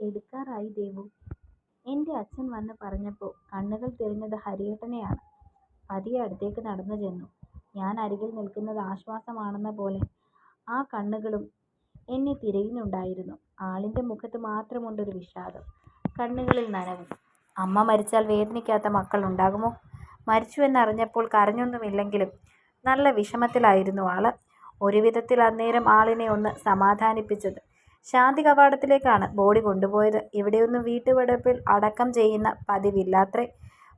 എടുക്കാറായി ദേവു. എന്റെ അച്ഛൻ വന്ന് പറഞ്ഞപ്പോൾ കണ്ണുകൾ തിരഞ്ഞത് ഹരിയേട്ടനെയാണ്. പതിയെ അടുത്തേക്ക് നടന്നു ചെന്നു. ഞാൻ അരികിൽ നിൽക്കുന്നത് ആശ്വാസമാണെന്ന പോലെ ആ കണ്ണുകളും എന്നെ തിരയുന്നുണ്ടായിരുന്നു. ആളിന്റെ മുഖത്ത് മാത്രമുണ്ടൊരു വിഷാദം. കണ്ണുകളിൽ നനവും. അമ്മ മരിച്ചാൽ വേദനിക്കാത്ത മക്കൾ ഉണ്ടാകുമോ? മരിച്ചുവെന്നറിഞ്ഞപ്പോൾ കരഞ്ഞൊന്നുമില്ലെങ്കിലും നല്ല വിഷമത്തിലായിരുന്നു ആൾ. ഒരുവിധത്തിൽ അന്നേരം ആളിനെ ഒന്ന് സമാധാനിപ്പിച്ചത്. ശാന്തികവാടത്തിലേക്കാണ് ബോഡി കൊണ്ടുപോയത്. ഇവിടെയൊന്നും വീട്ടുപടപ്പിൽ അടക്കം ചെയ്യുന്ന പതിവില്ലാത്രേ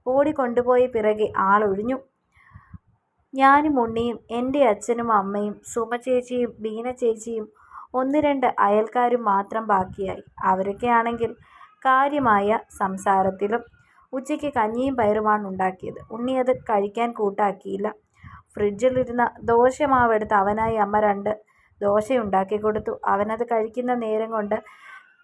ബോഡി കൊണ്ടുപോയ പിറകെ ആളൊഴിഞ്ഞു. ഞാനും ഉണ്ണിയും എന്റെ അച്ഛനും അമ്മയും സുമ ചേച്ചിയും ബീന ചേച്ചിയും ഒന്ന് രണ്ട് അയൽക്കാരും മാത്രം ബാക്കിയായി. അവരൊക്കെയാണെങ്കിൽ കാര്യമായ സംസാരത്തിലും. ഉച്ചയ്ക്ക് കഞ്ഞിയും പയറുമാണ് ഉണ്ടാക്കിയത് ഉണ്ണി അത് കഴിക്കാൻ കൂട്ടാക്കിയില്ല. ഫ്രിഡ്ജിലിരുന്ന ദോശമാവെടുത്ത് അവനായി അമ്മ രണ്ട് ദോശയുണ്ടാക്കിക്കൊടുത്തു. അവനത് കഴിക്കുന്ന നേരം കൊണ്ട്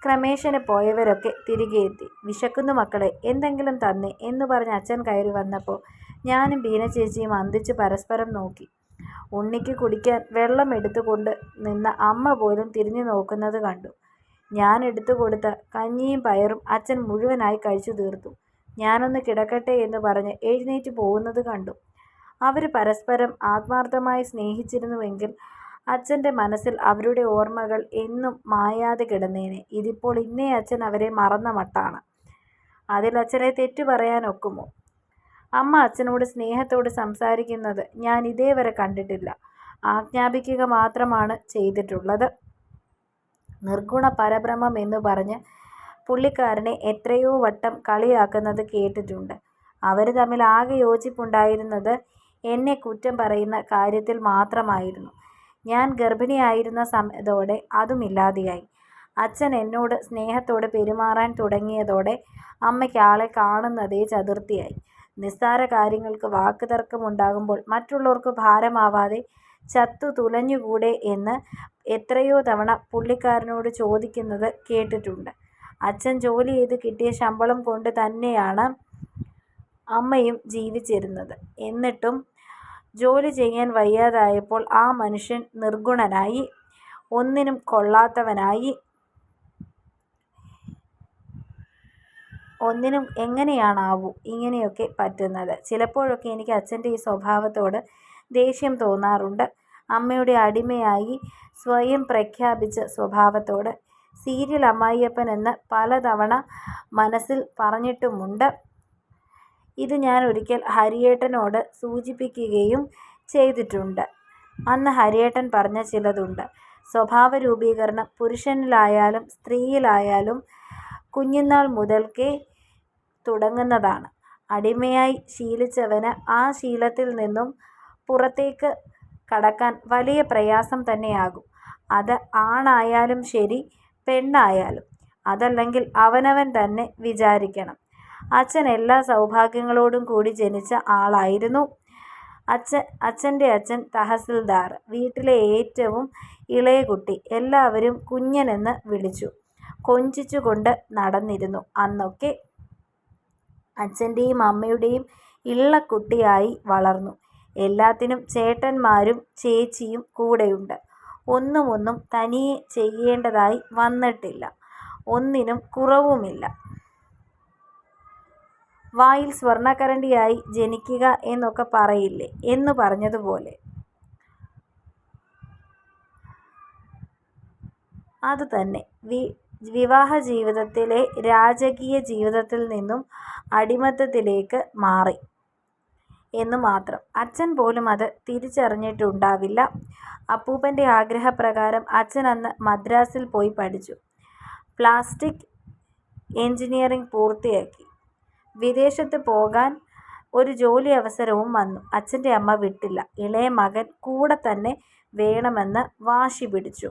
ക്രമേശന് പോയവരൊക്കെ തിരികെ എത്തി വിശക്കുന്നു മക്കളെ എന്തെങ്കിലും തന്നെ എന്ന് പറഞ്ഞ് അച്ഛൻ കയറി വന്നപ്പോൾ ഞാനും ബീനച്ചേച്ചിയും അന്തിച്ച് പരസ്പരം നോക്കി. ഉണ്ണിക്ക് കുടിക്കാൻ വെള്ളം എടുത്തുകൊണ്ട് നിന്ന അമ്മ പോലും തിരിഞ്ഞു നോക്കുന്നത് കണ്ടു. ഞാൻ എടുത്തു കൊടുത്ത കഞ്ഞിയും പയറും അച്ഛൻ മുഴുവനായി കഴിച്ചു തീർത്തു. ഞാനൊന്ന് കിടക്കട്ടെ എന്ന് പറഞ്ഞ് എഴുന്നേറ്റ് പോകുന്നത് കണ്ടു. അവർ പരസ്പരം ആത്മാർത്ഥമായി സ്നേഹിച്ചിരുന്നുവെങ്കിൽ അച്ഛന്റെ മനസ്സിൽ അവരുടെ ഓർമ്മകൾ എന്നും മായാതെ കിടന്നേനെ. ഇതിപ്പോൾ ഇന്നേ അച്ഛൻ അവരെ മറന്ന മട്ടാണ്. അതിൽ അച്ഛനെ തെറ്റു പറയാനൊക്കുമോ? അമ്മ അച്ഛനോട് സ്നേഹത്തോട് സംസാരിക്കുന്നത് ഞാൻ ഇതേവരെ കണ്ടിട്ടില്ല. ആജ്ഞാപിക്കുക മാത്രമാണ് ചെയ്തിട്ടുള്ളത്. നിർഗുണ പരബ്രഹ്മം എന്ന് പറഞ്ഞ് പുള്ളിക്കാരനെ എത്രയോ വട്ടം കളിയാക്കുന്നത് കേട്ടിട്ടുണ്ട്. അവർ തമ്മിൽ ആകെ യോജിപ്പുണ്ടായിരുന്നത് എന്നെ കുറ്റം പറയുന്ന കാര്യത്തിൽ മാത്രമായിരുന്നു. ഞാൻ ഗർഭിണിയായിരുന്ന സമയത്തോടെ അതും ഇല്ലാതെയായി. അച്ഛൻ എന്നോട് സ്നേഹത്തോടെ പെരുമാറാൻ തുടങ്ങിയതോടെ അമ്മയ്ക്ക് ആളെ കാണുന്നതേ ചതുർത്ഥിയായി. നിസ്സാര കാര്യങ്ങൾക്ക് വാക്ക് തർക്കമുണ്ടാകുമ്പോൾ മറ്റുള്ളവർക്ക് ഭാരമാവാതെ ചത്തു തുലഞ്ഞുകൂടെ എന്ന് എത്രയോ തവണ പുള്ളിക്കാരനോട് ചോദിക്കുന്നത് കേട്ടിട്ടുണ്ട്. അച്ഛൻ ജോലി ചെയ്ത് കിട്ടിയ ശമ്പളം കൊണ്ട് തന്നെയാണ് അമ്മയും ജീവിച്ചിരുന്നത്. എന്നിട്ടും ജോലി ചെയ്യാൻ വയ്യാതായപ്പോൾ ആ മനുഷ്യൻ നിർഗുണനായി. ഒന്നിനും കൊള്ളാത്തവനായി. ഒന്നിനും എങ്ങനെയാണാവൂ ഇങ്ങനെയൊക്കെ പറ്റുന്നത്? ചിലപ്പോഴൊക്കെ എനിക്ക് അച്ഛന്റെ ഈ സ്വഭാവത്തോട് ദേഷ്യം തോന്നാറുണ്ട്. അമ്മയുടെ അടിമയായി സ്വയം പ്രഖ്യാപിച്ച സ്വഭാവത്തോട്. സീരിയൽ അമ്മായിയപ്പൻ എന്ന് പലതവണ മനസ്സിൽ പറഞ്ഞിട്ടുമുണ്ട്. ഇത് ഞാൻ ഒരിക്കൽ ഹരിയേട്ടനോട് സൂചിപ്പിക്കുകയും ചെയ്തിട്ടുണ്ട്. അന്ന് ഹരിയേട്ടൻ പറഞ്ഞ ചിലതുണ്ട്. സ്വഭാവ രൂപീകരണം പുരുഷനിലായാലും സ്ത്രീയിലായാലും കുഞ്ഞുനാൾ മുതൽക്കേ തുടങ്ങുന്നതാണ്. അടിമയായി ശീലിച്ചവന് ആ ശീലത്തിൽ നിന്നും പുറത്തേക്ക് കടക്കാൻ വലിയ പ്രയാസം തന്നെയാകും. അത് ആണായാലും ശരി പെണ്ണായാലും. അതല്ലെങ്കിൽ അവനവൻ തന്നെ വിചാരിക്കണം. അച്ഛൻ എല്ലാ സൗഭാഗ്യങ്ങളോടും കൂടി ജനിച്ച ആളായിരുന്നു. അച്ഛൻ അച്ഛന്റെ അച്ഛൻ തഹസിൽദാർ. വീട്ടിലെ ഏറ്റവും ഇളയ കുട്ടി. എല്ലാവരും കുഞ്ഞനെന്ന് വിളിച്ചു കൊഞ്ചിച്ചുകൊണ്ട് നടന്നിരുന്നു അന്നൊക്കെ. അച്ഛന്റെയും അമ്മയുടെയും ഇള്ളക്കുട്ടിയായി വളർന്നു. എല്ലാത്തിനും ചേട്ടന്മാരും ചേച്ചിയും കൂടെയുണ്ട്. ഒന്നുമൊന്നും ഒന്നും തനിയെ ചെയ്യേണ്ടതായി വന്നിട്ടില്ല. ഒന്നിനും കുറവുമില്ല. വായിൽ സ്വർണക്കരണ്ടിയായി ജനിക്കുക എന്നൊക്കെ പറയില്ലേ, എന്ന് പറഞ്ഞതുപോലെ. അതുതന്നെ. വി വിവാഹ ജീവിതത്തിലെ രാജകീയ ജീവിതത്തിൽ നിന്നും അടിമത്തത്തിലേക്ക് മാറി എന്ന് മാത്രം. അച്ഛൻ പോലും അത് തിരിച്ചറിഞ്ഞിട്ടുണ്ടാവില്ല. അപ്പൂപ്പന്റെ ആഗ്രഹപ്രകാരം അച്ഛൻ അന്ന് മദ്രാസിൽ പോയി പഠിച്ചു. പ്ലാസ്റ്റിക് എഞ്ചിനീയറിംഗ് പൂർത്തിയാക്കി. വിദേശത്ത് പോകാൻ ഒരു ജോലി അവസരവും വന്നു. അച്ഛന്റെ അമ്മ വിട്ടില്ല. ഇളയ മകൻ കൂടെ തന്നെ വേണമെന്ന് വാശി പിടിച്ചു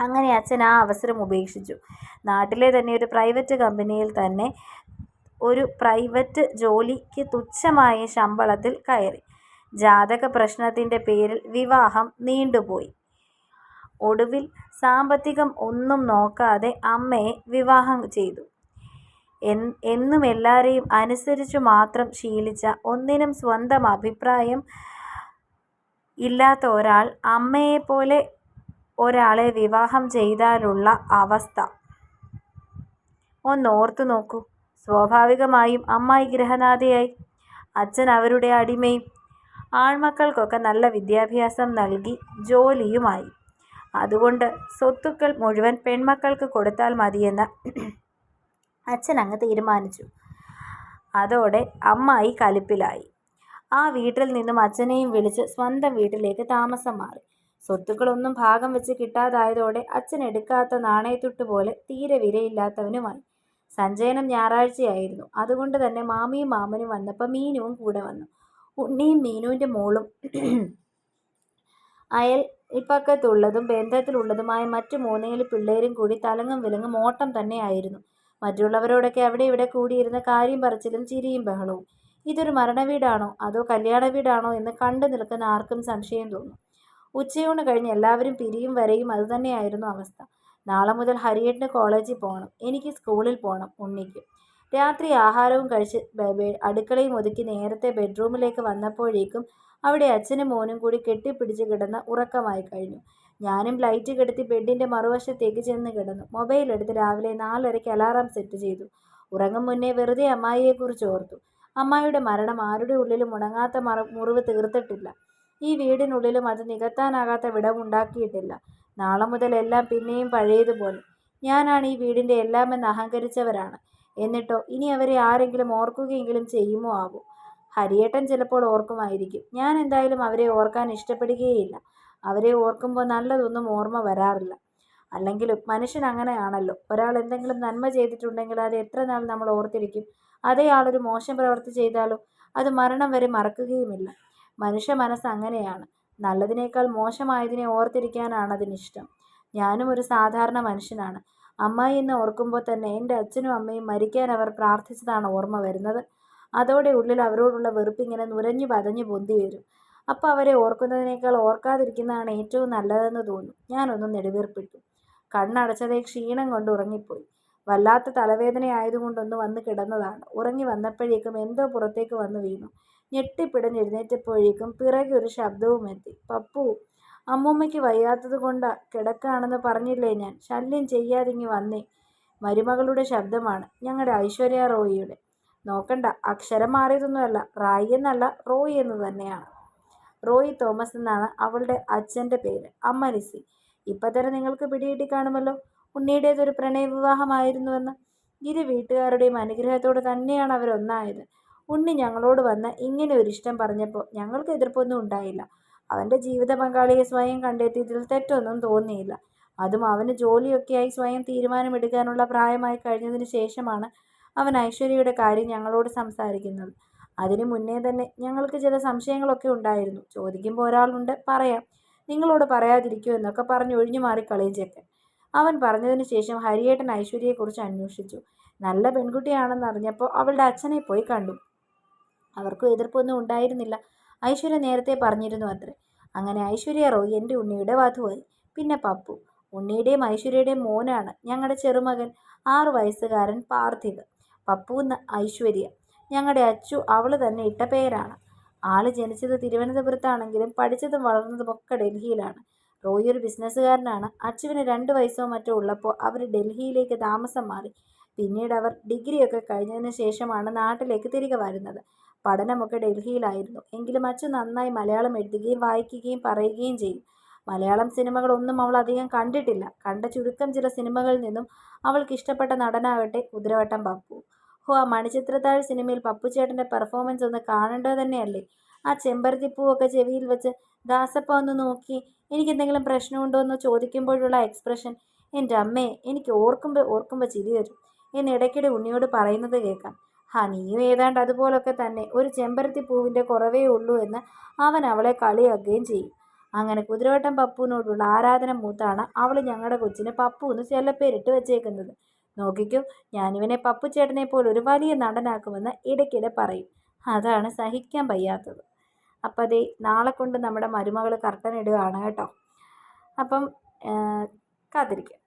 അങ്ങനെ അച്ഛൻ ആ അവസരം ഉപേക്ഷിച്ചു. നാട്ടിലെ തന്നെ ഒരു പ്രൈവറ്റ് കമ്പനിയിൽ തന്നെ ഒരു പ്രൈവറ്റ് ജോലിക്ക് തുച്ഛമായ ശമ്പളത്തിൽ കയറി. ജാതക പ്രശ്നത്തിന്റെ പേരിൽ വിവാഹം നീണ്ടുപോയി. ഒടുവിൽ സാമ്പത്തികം ഒന്നും നോക്കാതെ അമ്മയെ വിവാഹം ചെയ്തു. എന്നും എല്ലാവരെയും അനുസരിച്ചു മാത്രം ശീലിച്ച, ഒന്നിനും സ്വന്തം അഭിപ്രായം ഇല്ലാത്ത ഒരാൾ അമ്മയെപ്പോലെ ഒരാളെ വിവാഹം ചെയ്താലുള്ള അവസ്ഥ. ഒന്ന് ഓർത്തു നോക്കൂ. സ്വാഭാവികമായും അമ്മായി ഗ്രഹനാഥയായി അച്ഛൻ അവരുടെ അടിമയും. ആൺമക്കൾക്കൊക്കെ നല്ല വിദ്യാഭ്യാസം നൽകി ജോലിയുമായി. അതുകൊണ്ട് സ്വത്തുക്കൾ മുഴുവൻ പെൺമക്കൾക്ക് കൊടുത്താൽ മതിയെന്ന് അച്ഛൻ അങ്ങ് തീരുമാനിച്ചു. അതോടെ അമ്മായി കലിപ്പിലായി. ആ വീട്ടിൽ നിന്നും അച്ഛനെയും വിളിച്ച് സ്വന്തം വീട്ടിലേക്ക് താമസം മാറി. സ്വത്തുക്കളൊന്നും ഭാഗം വെച്ച് കിട്ടാതായതോടെ അച്ഛൻ എടുക്കാത്ത നാണയത്തുട്ട് പോലെ തീരെ വിലയില്ലാത്തവനുമായി. സഞ്ചയനം ഞായറാഴ്ചയായിരുന്നു. അതുകൊണ്ട് തന്നെ മാമിയും മാമനും വന്നപ്പോൾ മീനുവും കൂടെ വന്നു. ഉണ്ണിയും മീനുവിന്റെ മോളും അയൽ ഇപ്പക്കത്തുള്ളതും ബന്ധത്തിലുള്ളതുമായ മറ്റു മൂന്നേൽ പിള്ളേരും കൂടി തലങ്ങും വിലങ്ങും ഓട്ടം തന്നെയായിരുന്നു. മറ്റുള്ളവരോടൊക്കെ അവിടെ ഇവിടെ കൂടിയിരുന്ന കാര്യം പറച്ചിലും ചിരിയും ബഹളവും. ഇതൊരു മരണവീടാണോ അതോ കല്യാണ വീടാണോ എന്ന് കണ്ടു നിൽക്കുന്ന ആർക്കും സംശയം തോന്നും. ഉച്ചയൂണ് കഴിഞ്ഞ് എല്ലാവരും പിരിയും വരെയും അതുതന്നെയായിരുന്നു അവസ്ഥ. നാളെ മുതൽ ഹരിയട്ടിന് കോളേജിൽ പോകണം. എനിക്ക് സ്കൂളിൽ പോകണം ഉണ്ണിക്ക്. രാത്രി ആഹാരവും കഴിച്ച് അടുക്കളയും ഒതുക്കി നേരത്തെ ബെഡ്റൂമിലേക്ക് വന്നപ്പോഴേക്കും അവിടെ അച്ഛനും മോനും കൂടി കെട്ടിപ്പിടിച്ച് കിടന്ന് ഉറക്കമായി കഴിഞ്ഞു. ഞാനും ലൈറ്റ് കെടുത്തി ബെഡിന്റെ മറുവശത്തേക്ക് ചെന്ന് കിടന്നു. മൊബൈൽ എടുത്ത് രാവിലെ നാലരയ്ക്ക് അലാറം സെറ്റ് ചെയ്തു. ഉറങ്ങും മുന്നേ വെറുതെ അമ്മായിയെക്കുറിച്ച് ഓർത്തു. അമ്മായിയുടെ മരണം ആരുടെ ഉള്ളിലും ഉണങ്ങാത്ത മറ മുറിവ് തീർത്തിട്ടില്ല. ഈ വീടിനുള്ളിലും അത് നികത്താനാകാത്ത വിടവുണ്ടാക്കിയിട്ടില്ല നാളെ മുതൽ എല്ലാം പിന്നെയും പഴയതുപോലെ. ഞാനാണ് ഈ വീടിന്റെ എല്ലാമെന്ന് അഹങ്കരിച്ചവരാണ്. എന്നിട്ടോ ഇനി അവരെ ആരെങ്കിലും ഓർക്കുകയെങ്കിലും ചെയ്യുമോ ആവോ? ഹരിയേട്ടൻ ചിലപ്പോൾ ഓർക്കുമായിരിക്കും. ഞാൻ എന്തായാലും അവരെ ഓർക്കാൻ ഇഷ്ടപ്പെടുകയേയില്ല. അവരെ ഓർക്കുമ്പോൾ നല്ലതൊന്നും ഓർമ്മ വരാറില്ല. അല്ലെങ്കിലും മനുഷ്യൻ അങ്ങനെയാണല്ലോ. ഒരാൾ എന്തെങ്കിലും നന്മ ചെയ്തിട്ടുണ്ടെങ്കിൽ അത് എത്ര നാൾ നമ്മൾ ഓർത്തിരിക്കും? അതേ ആളൊരു മോശം പ്രവൃത്തി ചെയ്താലോ? അത് മരണം വരെ മറക്കുകയുമില്ല. മനുഷ്യ മനസ്സ് അങ്ങനെയാണ്. നല്ലതിനേക്കാൾ മോശമായതിനെ ഓർത്തിരിക്കാനാണ് അതിനിഷ്ടം. ഞാനും ഒരു സാധാരണ മനുഷ്യനാണ്. അമ്മായി എന്ന് ഓർക്കുമ്പോൾ തന്നെ എന്റെ അച്ഛനും അമ്മയും മരിക്കാൻ അവർ പ്രാർത്ഥിച്ചതാണ് ഓർമ്മ വരുന്നത്. അതോടെ ഉള്ളിൽ അവരോടുള്ള വെറുപ്പിങ്ങനെ നുരഞ്ഞു പതഞ്ഞു പൊന്തി വരും. അപ്പോൾ അവരെ ഓർക്കുന്നതിനേക്കാൾ ഓർക്കാതിരിക്കുന്നതാണ് ഏറ്റവും നല്ലതെന്ന് തോന്നി. ഞാനൊന്ന് നെടുവീർപ്പിട്ടു. കണ്ണടച്ചതേ ക്ഷീണം കൊണ്ട് ഉറങ്ങിപ്പോയി. വല്ലാത്ത തലവേദന ആയതുകൊണ്ടൊന്ന് വന്ന് കിടന്നതാണ്. ഉറങ്ങി വന്നപ്പോഴേക്കും എന്തോ പുറത്തേക്ക് വന്നു വീണു. ഞെട്ടിപ്പിടഞ്ഞെഴുന്നേറ്റപ്പോഴേക്കും പിറകെ ഒരു ശബ്ദവും എത്തി. പപ്പു അമ്മൂമ്മയ്ക്ക് വയ്യാത്തത് കൊണ്ട് കിടക്കാണെന്ന് പറഞ്ഞില്ലേ ഞാൻ? ശല്യം ചെയ്യാതിങ്ങി വന്നേ. മരുമകളുടെ ശബ്ദമാണ്. ഞങ്ങളുടെ ഐശ്വര്യ റോയിയുടെ. നോക്കണ്ട അക്ഷരം മാറിയതൊന്നുമല്ല. റായി എന്നല്ല റോയി എന്ന് തന്നെയാണ്. റോയി തോമസ് എന്നാണ് അവളുടെ അച്ഛന്റെ പേര്. അമ്മ ലിസി ഇപ്പം തന്നെ നിങ്ങൾക്ക് പിടികിട്ടി കാണുമല്ലോ. ഉണ്ണിയുടേതൊരു പ്രണയവിവാഹമായിരുന്നുവെന്ന്. ഇരു വീട്ടുകാരുടെയും അനുഗ്രഹത്തോടെ തന്നെയാണ് അവരൊന്നായത്. ഉണ്ണി ഞങ്ങളോട് വന്ന് ഇങ്ങനെ ഒരു ഇഷ്ടം പറഞ്ഞപ്പോൾ ഞങ്ങൾക്ക് എതിർപ്പൊന്നും ഉണ്ടായില്ല. അവന്റെ ജീവിത പങ്കാളിയെ സ്വയം കണ്ടെത്തിയതിൽ തെറ്റൊന്നും തോന്നിയില്ല. അതും അവന് ജോലിയൊക്കെയായി സ്വയം തീരുമാനമെടുക്കാനുള്ള പ്രായമായി കഴിഞ്ഞതിന് ശേഷമാണ് അവൻ ഐശ്വര്യയുടെ കാര്യം ഞങ്ങളോട് സംസാരിക്കുന്നത്. അതിനു മുന്നേ തന്നെ ഞങ്ങൾക്ക് ചില സംശയങ്ങളൊക്കെ ഉണ്ടായിരുന്നു. ചോദിക്കുമ്പോൾ ഒരാളുണ്ട് പറയാം. നിങ്ങളോട് പറയാതിരിക്കുമോ എന്നൊക്കെ പറഞ്ഞ് ഒഴിഞ്ഞു മാറി കളയും അവൻ പറഞ്ഞതിന് ശേഷം ഹരിയേട്ടൻ ഐശ്വര്യയെക്കുറിച്ച് അന്വേഷിച്ചു. നല്ല പെൺകുട്ടിയാണെന്ന് അറിഞ്ഞപ്പോൾ അവളുടെ അച്ഛനെ പോയി കണ്ടു. അവർക്കും എതിർപ്പൊന്നും ഉണ്ടായിരുന്നില്ല. ഐശ്വര്യ നേരത്തെ പറഞ്ഞിരുന്നു അത്രേ. അങ്ങനെ ഐശ്വര്യ റോയ് എന്റെ ഉണ്ണിയുടെ വധുവായി. പിന്നെ പപ്പു. ഉണ്ണിയുടെയും ഐശ്വര്യയുടെയും മോനാണ് ഞങ്ങളുടെ ചെറുമകൻ. ആറു വയസ്സുകാരൻ പാർത്ഥിവ്. പപ്പു ഐശ്വര്യ. ഞങ്ങളുടെ അച്ചു അവൾ തന്നെ ഇട്ട പേരാണ്. ആൾ ജനിച്ചത് തിരുവനന്തപുരത്താണെങ്കിലും പഠിച്ചതും വളർന്നതും ഒക്കെ ഡൽഹിയിലാണ്. റോയി ഒരു ബിസിനസ്സുകാരനാണ്. അച്ചുവിന് രണ്ട് വയസ്സോ മറ്റോ ഉള്ളപ്പോൾ അവർ ഡൽഹിയിലേക്ക് താമസം മാറി. പിന്നീട് അവർ ഡിഗ്രിയൊക്കെ കഴിഞ്ഞതിന് ശേഷമാണ് നാട്ടിലേക്ക് തിരികെ വരുന്നത്. പഠനമൊക്കെ ഡൽഹിയിലായിരുന്നു. എങ്കിലും അച്ചു നന്നായി മലയാളം എഴുതുകയും വായിക്കുകയും പറയുകയും ചെയ്യും. മലയാളം സിനിമകളൊന്നും അവൾ അധികം കണ്ടിട്ടില്ല. കണ്ട ചുരുക്കം ചില സിനിമകളിൽ നിന്നും അവൾക്ക് ഇഷ്ടപ്പെട്ട നടനാകട്ടെ കുതിരവട്ടം പപ്പു. ഹോ ആ മണിച്ചിത്രത്താഴ് സിനിമയിൽ പപ്പുചേട്ടന്റെ പെർഫോമൻസ് ഒന്ന് കാണേണ്ടത് തന്നെയല്ലേ? ആ ചെമ്പരത്തിപ്പൂവൊക്കെ ചെവിയിൽ വെച്ച് ദാസപ്പ ഒന്ന് നോക്കി എനിക്കെന്തെങ്കിലും പ്രശ്നമുണ്ടോ എന്ന് ചോദിക്കുമ്പോഴുള്ള എക്സ്പ്രഷൻ എന്റെ അമ്മേ എനിക്ക് ഓർക്കുമ്പോൾ ഓർക്കുമ്പോൾ ചിരി വരും. എന്ന് ഇടയ്ക്കിടെ ഉണ്ണിയോട് പറയുന്നത് കേൾക്കാം. ഹാ നീയും ഏതാണ്ട് അതുപോലൊക്കെ തന്നെ. ഒരു ചെമ്പരത്തി പൂവിന്റെ കുറവേ ഉള്ളൂ എന്ന് അവൻ അവളെ കളിയാക്കുകയും ചെയ്യും. അങ്ങനെ കുതിരവട്ടം പപ്പുവിനോടുള്ള ആരാധന മൂത്താണ് അവൾ ഞങ്ങളുടെ കൊച്ചിന് പപ്പു എന്ന് ചെല്ലപ്പേരിട്ട് വെച്ചേക്കുന്നത്. നോക്കിക്കോ ഞാനിവനെ പപ്പുചേട്ടനെ പോലെ ഒരു വലിയ നടനാക്കുമെന്ന് ഇടയ്ക്കിടെ പറയും. അതാണ് സഹിക്കാൻ വയ്യാത്തത്. അപ്പം അതേ നാളെ കൊണ്ട് നമ്മുടെ മരുമകൾ കർട്ടൻ ഇടുകയാണ് കേട്ടോ. അപ്പം കാത്തിരിക്കുക